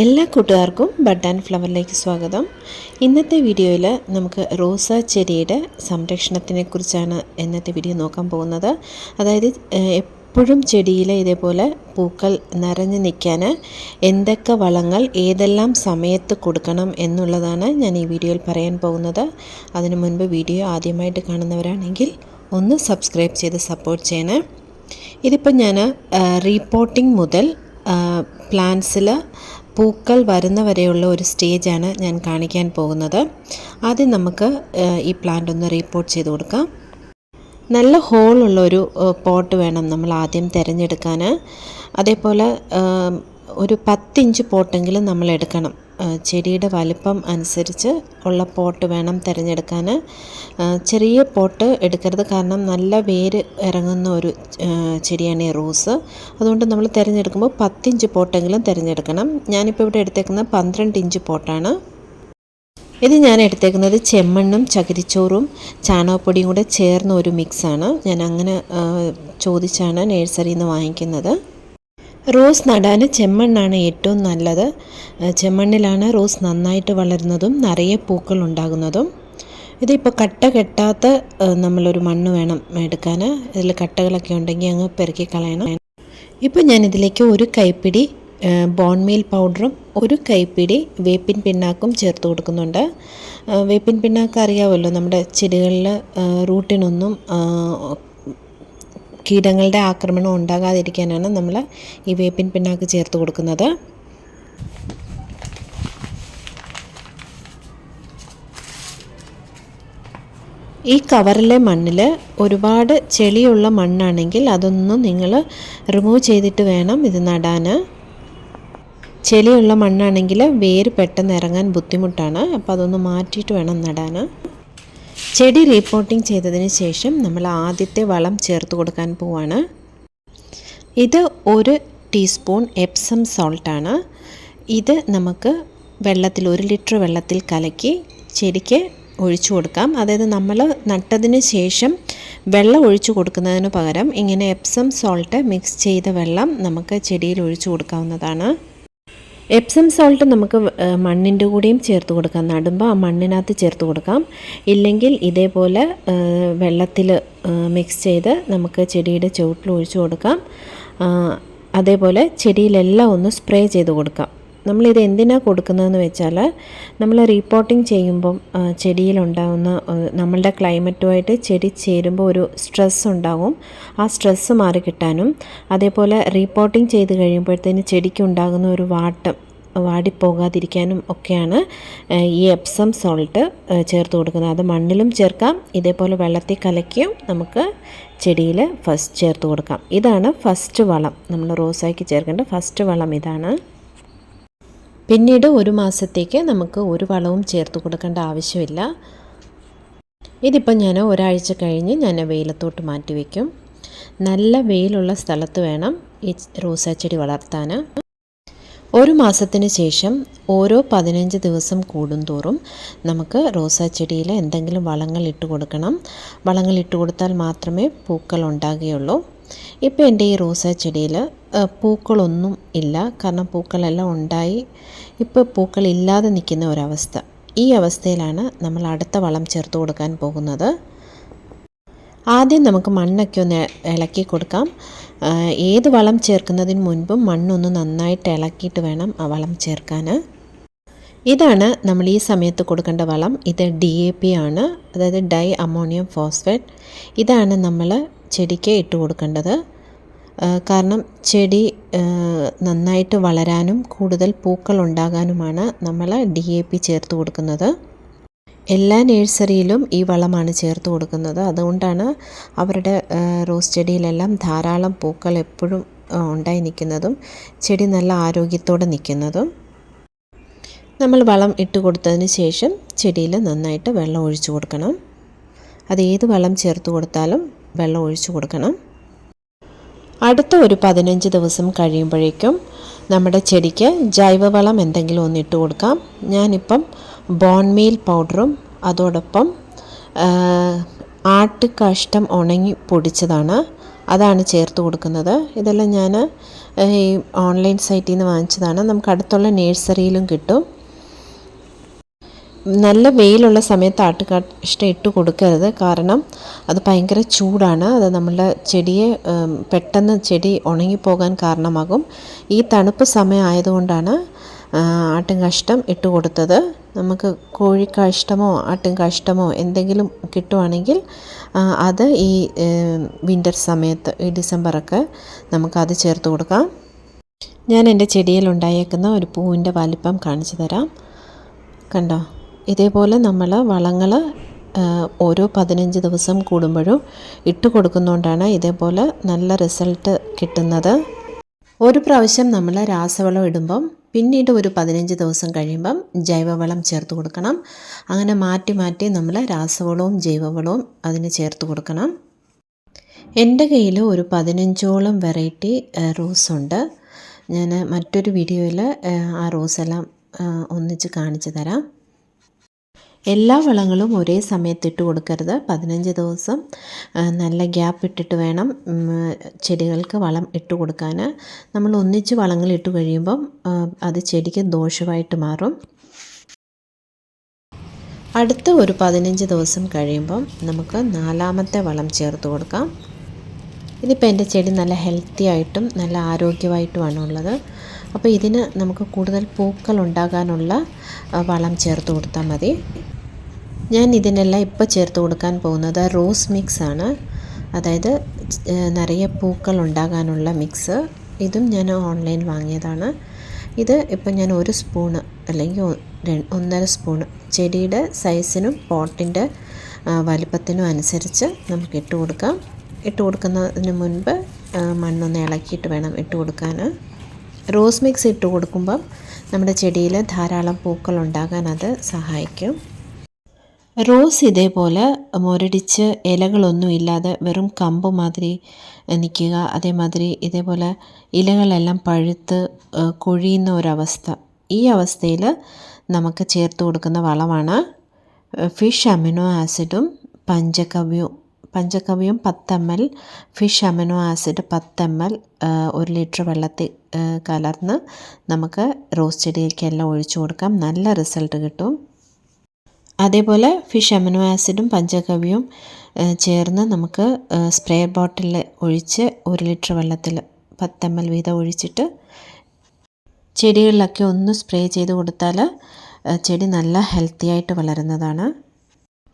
എല്ലാ കൂട്ടുകാർക്കും bud and ഫ്ലവറിലേക്ക് സ്വാഗതം. ഇന്നത്തെ വീഡിയോയിൽ നമുക്ക് റോസ ചെടിയുടെ സംരക്ഷണത്തിനെ കുറിച്ചാണ് ഇന്നത്തെ വീഡിയോ നോക്കാൻ പോകുന്നത്. അതായത് എപ്പോഴും ചെടിയിൽ ഇതേപോലെ പൂക്കൾ നിറഞ്ഞു നിൽക്കാൻ എന്തൊക്കെ വളങ്ങൾ ഏതെല്ലാം സമയത്ത് കൊടുക്കണം എന്നുള്ളതാണ് ഞാൻ ഈ വീഡിയോയിൽ പറയാൻ പോകുന്നത്. അതിനു മുൻപ് വീഡിയോ ആദ്യമായിട്ട് കാണുന്നവരാണെങ്കിൽ ഒന്ന് സബ്സ്ക്രൈബ് ചെയ്ത് സപ്പോർട്ട് ചെയ്യണേ. ഇതിപ്പോൾ ഞാൻ റീപോർട്ടിംഗ് മുതൽ പ്ലാന്റ്സിൽ പൂക്കൾ വരുന്ന വരെയുള്ള ഒരു സ്റ്റേജാണ് ഞാൻ കാണിക്കാൻ പോകുന്നത്. ആദ്യം നമുക്ക് ഈ പ്ലാന്റ് ഒന്ന് റീപോർട്ട് ചെയ്ത് കൊടുക്കാം. നല്ല ഹോളുള്ള ഒരു പോട്ട് വേണം നമ്മൾ ആദ്യം തിരഞ്ഞെടുക്കാൻ. അതേപോലെ ഒരു പത്തിഞ്ച് പോട്ടെങ്കിലും നമ്മൾ എടുക്കണം. ചെടിയുടെ വലിപ്പം അനുസരിച്ച് ഉള്ള പോട്ട് വേണം തിരഞ്ഞെടുക്കാൻ. ചെറിയ പോട്ട് എടുക്കരുത്. കാരണം നല്ല വേര് ഇറങ്ങുന്ന ഒരു ചെടിയാണ് ഈ റോസ്. അതുകൊണ്ട് നമ്മൾ തിരഞ്ഞെടുക്കുമ്പോൾ പത്തിഞ്ച് പോട്ടെങ്കിലും തിരഞ്ഞെടുക്കണം. ഞാനിപ്പോൾ ഇവിടെ എടുത്തേക്കുന്നത് പന്ത്രണ്ട് ഇഞ്ച് പോട്ടാണ്. ഇത് ഞാൻ എടുത്തേക്കുന്നത് ചെമ്മണ്ണും ചകിരിച്ചോറും ചാണകപ്പൊടിയും കൂടെ ചേർന്ന ഒരു മിക്സാണ്. ഞാൻ അങ്ങനെ ചോദിച്ചാണ് നഴ്സറിയിൽ നിന്ന് വാങ്ങിക്കുന്നത്. റോസ് നടാൻ ചെമ്മണ്ണാണ് ഏറ്റവും നല്ലത്. ചെമ്മണ്ണിലാണ് റോസ് നന്നായിട്ട് വളരുന്നതും നിറയെ പൂക്കൾ ഉണ്ടാകുന്നതും. ഇതിപ്പോൾ കട്ട കെട്ടാത്ത നമ്മളൊരു മണ്ണ് വേണം എടുക്കാൻ. ഇതിൽ കട്ടകളൊക്കെ ഉണ്ടെങ്കിൽ അങ്ങ് പെറുക്കി കളയണം. ഇപ്പോൾ ഞാൻ ഇതിലേക്ക് ഒരു കൈപ്പിടി ബോൺമീൽ പൗഡറും ഒരു കൈപ്പിടി വേപ്പിൻ പിണ്ണാക്കും ചേർത്ത് കൊടുക്കുന്നുണ്ട്. വേപ്പിൻ പിണ്ണാക്ക് അറിയാമല്ലോ നമ്മുടെ ചെടികളിൽ റൂട്ടിനൊന്നും കീടങ്ങളുടെ ആക്രമണം ഉണ്ടാകാതിരിക്കാനാണ് നമ്മൾ ഈ വേപ്പിൻ പിണ്ണാക്ക് ചേർത്ത് കൊടുക്കുന്നത്. ഈ കവറിലെ മണ്ണിൽ ഒരുപാട് ചെളിയുള്ള മണ്ണാണെങ്കിൽ അതൊന്നും നിങ്ങൾ റിമൂവ് ചെയ്തിട്ട് വേണം ഇത് നടാൻ ചെളിയുള്ള മണ്ണാണെങ്കിൽ വേര് പെട്ടെന്ന് ഇറങ്ങാൻ ബുദ്ധിമുട്ടാണ്. അപ്പോൾ അതൊന്ന് മാറ്റിയിട്ട് വേണം നടാൻ ചെടി റീപോർട്ടിംഗ് ചെയ്തതിന് ശേഷം നമ്മൾ ആദ്യത്തെ വളം ചേർത്ത് കൊടുക്കാൻ പോവാണ്. ഇത് ഒരു ടീസ്പൂൺ എപ്സം സോൾട്ടാണ്. ഇത് നമുക്ക് വെള്ളത്തിൽ ഒരു ലിറ്റർ വെള്ളത്തിൽ കലക്കി ചെടിക്ക് ഒഴിച്ചു കൊടുക്കാം. അതായത് നമ്മൾ നട്ടതിന് ശേഷം വെള്ളം ഒഴിച്ചു കൊടുക്കുന്നതിന് പകരം ഇങ്ങനെ എപ്സം സോൾട്ട് മിക്സ് ചെയ്ത വെള്ളം നമുക്ക് ചെടിയിൽ ഒഴിച്ചു കൊടുക്കാവുന്നതാണ്. എപ്സം സോൾട്ട് നമുക്ക് മണ്ണിന്റെ കൂടെയും ചേർത്ത് കൊടുക്കാം. നടുമ്പോൾ ആ മണ്ണിനകത്ത് ചേർത്ത് കൊടുക്കാം. ഇല്ലെങ്കിൽ ഇതേപോലെ വെള്ളത്തിൽ മിക്സ് ചെയ്ത് നമുക്ക് ചെടിയുടെ ചുവട്ടിൽ ഒഴിച്ചു കൊടുക്കാം. അതേപോലെ ചെടിയിലെല്ലാം ഒന്ന് സ്പ്രേ ചെയ്ത് കൊടുക്കാം. നമ്മളിത് എന്തിനാണ് കൊടുക്കുന്നതെന്ന് വെച്ചാൽ നമ്മൾ റീപ്പോർട്ടിംഗ് ചെയ്യുമ്പം ചെടിയിലുണ്ടാകുന്ന നമ്മളുടെ ക്ലൈമറ്റുമായിട്ട് ചെടി ചേരുമ്പോൾ ഒരു സ്ട്രെസ് ഉണ്ടാകും. ആ സ്ട്രെസ്സ് മാറി കിട്ടാനും അതേപോലെ റീപ്പോർട്ടിംഗ് ചെയ്ത് കഴിയുമ്പോഴത്തേന് ചെടിക്ക് ഉണ്ടാകുന്ന ഒരു വാട്ടം വാടിപ്പോകാതിരിക്കാനും ഒക്കെയാണ് ഈ എപ്സം സോൾട്ട് ചേർത്ത് കൊടുക്കുന്നത്. അത് മണ്ണിലും ചേർക്കാം ഇതേപോലെ വെള്ളത്തിൽ കലക്കിയും നമുക്ക് ചെടിയിൽ ഫസ്റ്റ് ചേർത്ത് കൊടുക്കാം. ഇതാണ് ഫസ്റ്റ് വളം. നമ്മൾ റോസായ്ക്ക് ചേർക്കേണ്ട ഫസ്റ്റ് വളം ഇതാണ്. പിന്നീട് ഒരു മാസത്തേക്ക് നമുക്ക് ഒരു വളവും ചേർത്ത് കൊടുക്കേണ്ട ആവശ്യമില്ല. ഇതിപ്പോൾ ഞാൻ ഒരാഴ്ച കഴിഞ്ഞ് ഞാൻ വെയിലത്തോട്ട് മാറ്റി വയ്ക്കും നല്ല വെയിലുള്ള സ്ഥലത്ത് വേണം ഈ റോസാ ചെടി വളർത്താൻ. ഒരു മാസത്തിന് ശേഷം ഓരോ പതിനഞ്ച് ദിവസം കൂടുന്തോറും നമുക്ക് റോസാ ചെടിയിൽ എന്തെങ്കിലും വളങ്ങൾ ഇട്ട് കൊടുക്കണം. വളങ്ങൾ ഇട്ട് കൊടുത്താൽ മാത്രമേ പൂക്കൾ ഉണ്ടാകുകയുള്ളൂ. ഇപ്പോൾ എന്റെ ഈ റോസാ ചെടിയിൽ പൂക്കളൊന്നും ഇല്ല. കാരണം പൂക്കളെല്ലാം ഉണ്ടായി. ഇപ്പോൾ പൂക്കളില്ലാതെ നിൽക്കുന്ന ഒരവസ്ഥ. ഈ അവസ്ഥയിലാണ് നമ്മൾ അടുത്ത വളം ചേർത്ത് കൊടുക്കാൻ പോകുന്നത്. ആദ്യം നമുക്ക് മണ്ണൊക്കെ ഒന്ന് ഇളക്കി കൊടുക്കാം. ഏത് വളം ചേർക്കുന്നതിന് മുൻപും മണ്ണൊന്ന് നന്നായിട്ട് ഇളക്കിയിട്ട് വേണം ആ വളം ചേർക്കാൻ. ഇതാണ് നമ്മൾ ഈ സമയത്ത് കൊടുക്കേണ്ട വളം. ഇത് ഡി എ പി ആണ്. അതായത് ഡൈ അമോണിയം ഫോസ്ഫേറ്റ്. ഇതാണ് നമ്മൾ ചെടിക്ക് ഇട്ട് കൊടുക്കേണ്ടത്. കാരണം ചെടി നന്നായിട്ട് വളരാനും കൂടുതൽ പൂക്കൾ ഉണ്ടാകാനുമാണ് നമ്മൾ ഡി എ പി ചേർത്ത് കൊടുക്കുന്നത്. എല്ലാ നഴ്സറിയിലും ഈ വളമാണ് ചേർത്ത് കൊടുക്കുന്നത്. അതുകൊണ്ടാണ് അവരുടെ റോസ് ചെടിയിലെല്ലാം ധാരാളം പൂക്കൾ എപ്പോഴും ഉണ്ടായി നിൽക്കുന്നതും ചെടി നല്ല ആരോഗ്യത്തോടെ നിൽക്കുന്നതും. നമ്മൾ വളം ഇട്ട് കൊടുത്തതിന് ശേഷം ചെടിയിൽ നന്നായിട്ട് വെള്ളം ഒഴിച്ചു കൊടുക്കണം. അത് ഏത് വളം ചേർത്ത് കൊടുത്താലും വെള്ളം ഒഴിച്ചു കൊടുക്കണം. അടുത്ത ഒരു പതിനഞ്ച് ദിവസം കഴിയുമ്പോഴേക്കും നമ്മുടെ ചെടിക്ക് ജൈവവളം എന്തെങ്കിലും ഒന്ന് ഇട്ട് കൊടുക്കാം. ഞാനിപ്പം ബോൺമീൽ പൗഡറും അതോടൊപ്പം ആട്ടുകാഷ്ടം ഉണങ്ങി പൊടിച്ചതാണ്. അതാണ് ചേർത്ത് കൊടുക്കുന്നത്. ഇതെല്ലാം ഞാൻ ഈ ഓൺലൈൻ സൈറ്റിൽ നിന്ന് വാങ്ങിച്ചതാണ്. നമുക്ക് അടുത്തുള്ള നേഴ്സറിയിലും കിട്ടും. നല്ല വെയിലുള്ള സമയത്ത് ആട്ടുകാഷ്ടം ഇട്ട് കൊടുക്കരുത്. കാരണം അത് ഭയങ്കര ചൂടാണ്. അത് നമ്മളുടെ ചെടിയെ പെട്ടെന്ന് ചെടി ഉണങ്ങിപ്പോകാൻ കാരണമാകും. ഈ തണുപ്പ് സമയം ആയതുകൊണ്ടാണ് ആട്ടും കാഷ്ടം ഇട്ട് കൊടുത്തത്. നമുക്ക് കോഴിക്കാഷ്ടമോ ആട്ടും കാഷ്ടമോ എന്തെങ്കിലും കിട്ടുവാണെങ്കിൽ അത് ഈ വിന്റർ സമയത്ത് ഈ ഡിസംബറൊക്കെ നമുക്കത് ചേർത്ത് കൊടുക്കാം. ഞാൻ എന്റെ ചെടിയിൽ ഉണ്ടായേക്കുന്ന ഒരു പൂവിന്റെ വലിപ്പം കാണിച്ചു തരാം. കണ്ടോ? ഇതേപോലെ നമ്മൾ വളങ്ങൾ ഓരോ പതിനഞ്ച് ദിവസം കൂടുമ്പോഴും ഇട്ട് കൊടുക്കുന്നതുകൊണ്ടാണ് ഇതേപോലെ നല്ല റിസൾട്ട് കിട്ടുന്നത്. ഒരു പ്രാവശ്യം നമ്മൾ രാസവളം ഇടുമ്പം പിന്നീട് ഒരു പതിനഞ്ച് ദിവസം കഴിയുമ്പം ജൈവവളം ചേർത്ത് കൊടുക്കണം. അങ്ങനെ മാറ്റി മാറ്റി നമ്മൾ രാസവളവും ജൈവവളവും അതിന് ചേർത്ത് കൊടുക്കണം. എന്റെ കയ്യിൽ ഒരു പതിനഞ്ചോളം വെറൈറ്റി റോസ് ഉണ്ട്. ഞാൻ മറ്റൊരു വീഡിയോയിൽ ആ റോസെല്ലാം ഒന്നിച്ച് കാണിച്ചു തരാം. എല്ലാ വളങ്ങളും ഒരേ സമയത്ത് ഇട്ട് കൊടുക്കരുത്. പതിനഞ്ച് ദിവസം നല്ല ഗ്യാപ്പ് ഇട്ടിട്ട് വേണം ചെടികൾക്ക് വളം ഇട്ട് കൊടുക്കാൻ നമ്മൾ ഒന്നിച്ച് വളങ്ങൾ ഇട്ട് കഴിയുമ്പം അത് ചെടിക്ക് ദോഷമായിട്ട് മാറും. അടുത്ത ഒരു പതിനഞ്ച് ദിവസം കഴിയുമ്പം നമുക്ക് നാലാമത്തെ വളം ചേർത്ത് കൊടുക്കാം. ഇതിപ്പോൾ എന്റെ ചെടി നല്ല ഹെൽത്തി ആയിട്ടും നല്ല ആരോഗ്യമായിട്ടുമാണ് ഉള്ളത്. അപ്പോൾ ഇതിന് നമുക്ക് കൂടുതൽ പൂക്കൾ ഉണ്ടാകാനുള്ള വളം ചേർത്ത് കൊടുത്താൽ മതി. ഞാൻ ഇതിനെല്ലാം ഇപ്പോൾ ചേർത്ത് കൊടുക്കാൻ പോകുന്നത് റോസ് മിക്സ് ആണ്. അതായത് നിറയെ പൂക്കൾ ഉണ്ടാകാനുള്ള മിക്സ്. ഇതും ഞാൻ ഓൺലൈൻ വാങ്ങിയതാണ്. ഇത് ഇപ്പം ഞാൻ ഒരു സ്പൂണ് അല്ലെങ്കിൽ ഒന്നര സ്പൂണ് ചെടിയുടെ സൈസിനും പോട്ടിന്റെ വലിപ്പത്തിനും അനുസരിച്ച് നമുക്ക് ഇട്ട് കൊടുക്കാം. ഇട്ട് കൊടുക്കുന്നതിന് മുൻപ് മണ്ണൊന്ന് ഇളക്കിയിട്ട് വേണം ഇട്ട് കൊടുക്കാൻ. റോസ് മിക്സ് ഇട്ട് കൊടുക്കുമ്പം നമ്മുടെ ചെടിയിൽ ധാരാളം പൂക്കൾ ഉണ്ടാകാൻ അത് സഹായിക്കും. റോസ് ഇതേപോലെ മുരടിച്ച് ഇലകളൊന്നും ഇല്ലാതെ വെറും കമ്പ് മാതിരി നിൽക്കുക. അതേമാതിരി ഇതേപോലെ ഇലകളെല്ലാം പഴുത്ത് കൊഴിയുന്ന ഒരവസ്ഥ. ഈ അവസ്ഥയിൽ നമുക്ക് ചേർത്ത് കൊടുക്കുന്ന വളമാണ് ഫിഷ് അമിനോ ആസിഡും പഞ്ചകവ്യവും പഞ്ചകവ്യം പത്ത് M L fish amino acid പത്ത് എം എൽ ഒരു ലിറ്റർ വെള്ളത്തിൽ കലർന്ന് നമുക്ക് റോസ് ചെടിയിലേക്കെല്ലാം ഒഴിച്ചു കൊടുക്കാം. നല്ല റിസൾട്ട് കിട്ടും. അതേപോലെ ഫിഷ് അമിനോ ആസിഡും പഞ്ചഗവ്യവും ചേർന്ന് നമുക്ക് സ്പ്രേ ബോട്ടിലിൽ ഒഴിച്ച് ഒരു ലിറ്റർ വെള്ളത്തിൽ പത്ത് എം എൽ വീതം ഒഴിച്ചിട്ട് ചെടികളിലൊക്കെ ഒന്ന് സ്പ്രേ ചെയ്ത് കൊടുത്താൽ ചെടി നല്ല ഹെൽത്തി ആയിട്ട് വളരുന്നതാണ്.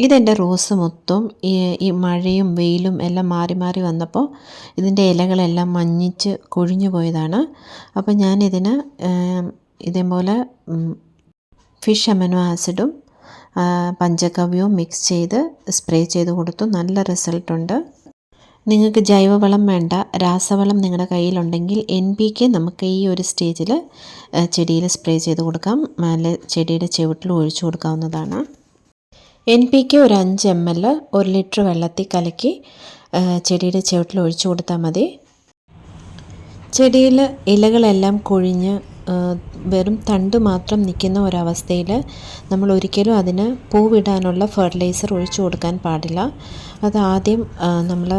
ഇതെന്റെ റോസ് മൊത്തം ഈ ഈ മഴയും വെയിലും എല്ലാം മാറി മാറി വന്നപ്പോൾ ഇതിന്റെ ഇലകളെല്ലാം മഞ്ഞിച്ച് കൊഴിഞ്ഞു പോയതാണ്. അപ്പോൾ ഞാനിതിന് ഇതേപോലെ ഫിഷ് അമിനോ ആസിഡും പഞ്ചഗവ്യവും മിക്സ് ചെയ്ത് സ്പ്രേ ചെയ്ത് കൊടുത്തു. നല്ല റിസൾട്ടുണ്ട് നിങ്ങൾക്ക് ജൈവവളം വേണ്ട രാസവളം നിങ്ങളുടെ കയ്യിലുണ്ടെങ്കിൽ എൻ പി കെ നമുക്ക് ഈ ഒരു സ്റ്റേജിൽ ചെടിയിൽ സ്പ്രേ ചെയ്ത് കൊടുക്കാം. നല്ല ചെടിയുടെ ചുവട്ടിൽ ഒഴിച്ചു കൊടുക്കാവുന്നതാണ്. എൻ പി കെ ഒരു അഞ്ച് എം എൽ ഒരു ലിറ്റർ വെള്ളത്തിൽ കലക്കി ചെടിയുടെ ചുവട്ടിൽ ഒഴിച്ചു കൊടുത്താൽ മതി. ചെടിയിൽ ഇലകളെല്ലാം കൊഴിഞ്ഞ് വെറും തണ്ട് മാത്രം നിൽക്കുന്ന ഒരവസ്ഥയിൽ നമ്മൾ ഒരിക്കലും അതിന് പൂവിടാനുള്ള ഫെർട്ടിലൈസർ ഒഴിച്ചു കൊടുക്കാൻ പാടില്ല. അത് ആദ്യം നമ്മൾ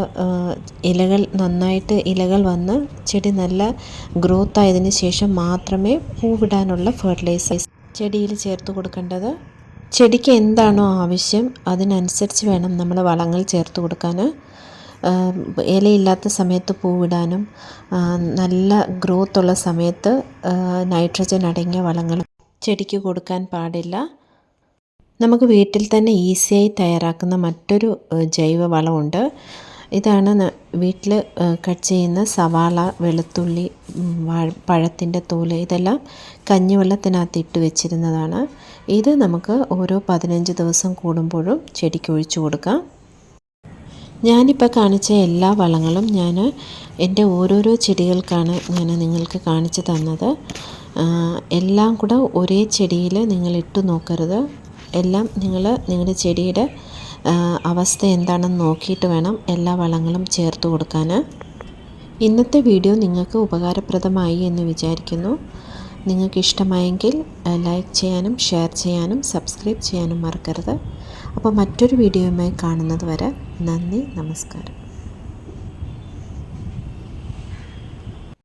ഇലകൾ നന്നായിട്ട് ഇലകൾ വന്ന് ചെടി നല്ല ഗ്രോത്ത് ആയതിന് ശേഷം മാത്രമേ പൂവിടാനുള്ള ഫെർട്ടിലൈസർ ചെടിയിൽ ചേർത്ത് കൊടുക്കേണ്ടത്. ചെടിക്ക് എന്താണോ ആവശ്യം അതിനനുസരിച്ച് വേണം നമ്മൾ വളങ്ങൾ ചേർത്ത് കൊടുക്കാൻ. ഇലയില്ലാത്ത സമയത്ത് പൂവിടാനും നല്ല ഗ്രോത്ത് ഉള്ള സമയത്ത് നൈട്രജൻ അടങ്ങിയ വളങ്ങൾ ചെടിക്ക് കൊടുക്കാൻ പാടില്ല. നമുക്ക് വീട്ടിൽ തന്നെ ഈസിയായി തയ്യാറാക്കുന്ന മറ്റൊരു ജൈവ വളമുണ്ട്. ഇതാണ് വീട്ടിൽ കട്ട് ചെയ്യുന്ന സവാള വെളുത്തുള്ളി പഴത്തിന്റെ തോൽ ഇതെല്ലാം കഞ്ഞിവെള്ളത്തിനകത്ത് ഇട്ട് വെച്ചിരുന്നതാണ്. ഇത് നമുക്ക് ഓരോ പതിനഞ്ച് ദിവസം കൂടുമ്പോഴും ചെടിക്ക് ഒഴിച്ചു കൊടുക്കാം. ഞാനിപ്പോൾ കാണിച്ച എല്ലാ വളങ്ങളും ഞാൻ എന്റെ ഓരോരോ ചെടികൾക്കാണ് ഞാൻ നിങ്ങൾക്ക് കാണിച്ചു തന്നത്. എല്ലാം കൂടെ ഒരേ ചെടിയിൽ നിങ്ങൾ ഇട്ട് നോക്കരുത്. എല്ലാം നിങ്ങൾ നിങ്ങളുടെ ചെടിയുടെ അവസ്ഥ എന്താണെന്ന് നോക്കിയിട്ട് വേണം എല്ലാ വളങ്ങളും ചേർത്ത് കൊടുക്കാൻ ഇന്നത്തെ വീഡിയോ നിങ്ങൾക്ക് ഉപകാരപ്രദമായി എന്ന് വിചാരിക്കുന്നു. നിങ്ങൾക്ക് ഇഷ്ടമായെങ്കിൽ ലൈക്ക് ചെയ്യാനും ഷെയർ ചെയ്യാനും സബ്സ്ക്രൈബ് ചെയ്യാനും മറക്കരുത്. അപ്പോൾ മറ്റൊരു വീഡിയോയുമായി കാണുന്നത് വരെ നന്ദി നമസ്കാരം.